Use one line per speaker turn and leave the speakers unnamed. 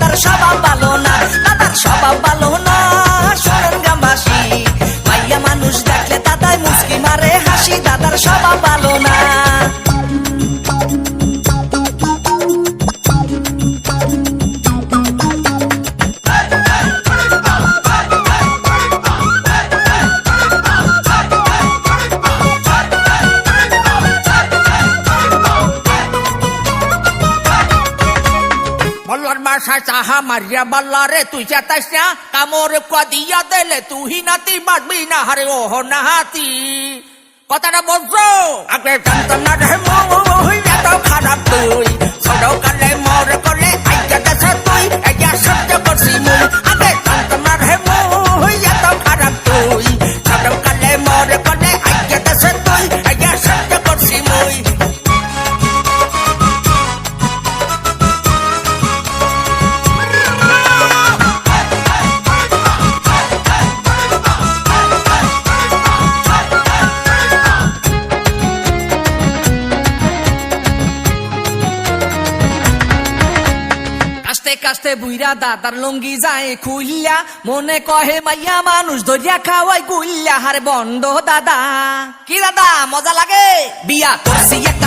দাদার স্বভাব ভালো না, দাদার স্বভাব ভালো না। শোনেন গ্রামবাসী, মাইয়া মানুষ দেখলে দাদাই মুসকি মারে হাসি, দাদার স্বভাব ভালো না।
বাসায় চাহা মারিয়া বাল্লা তুই চেতাস না? কামর কদিয়া দেলে, তুই নাতি বাড়বি না, হারে ওহ নাহাতি কথাটা বলছো? আগে জানতাম না
কাস্তে বুইরা দাদার লঙ্গি যায় খুইল্লা। মনে কহে, মাইয়া, মানুষ ধরিয়া খাওয়াই গুইল্লা হারে বন্ধ দাদা। কি দাদা, মজা লাগে? বিয়া করছি একটা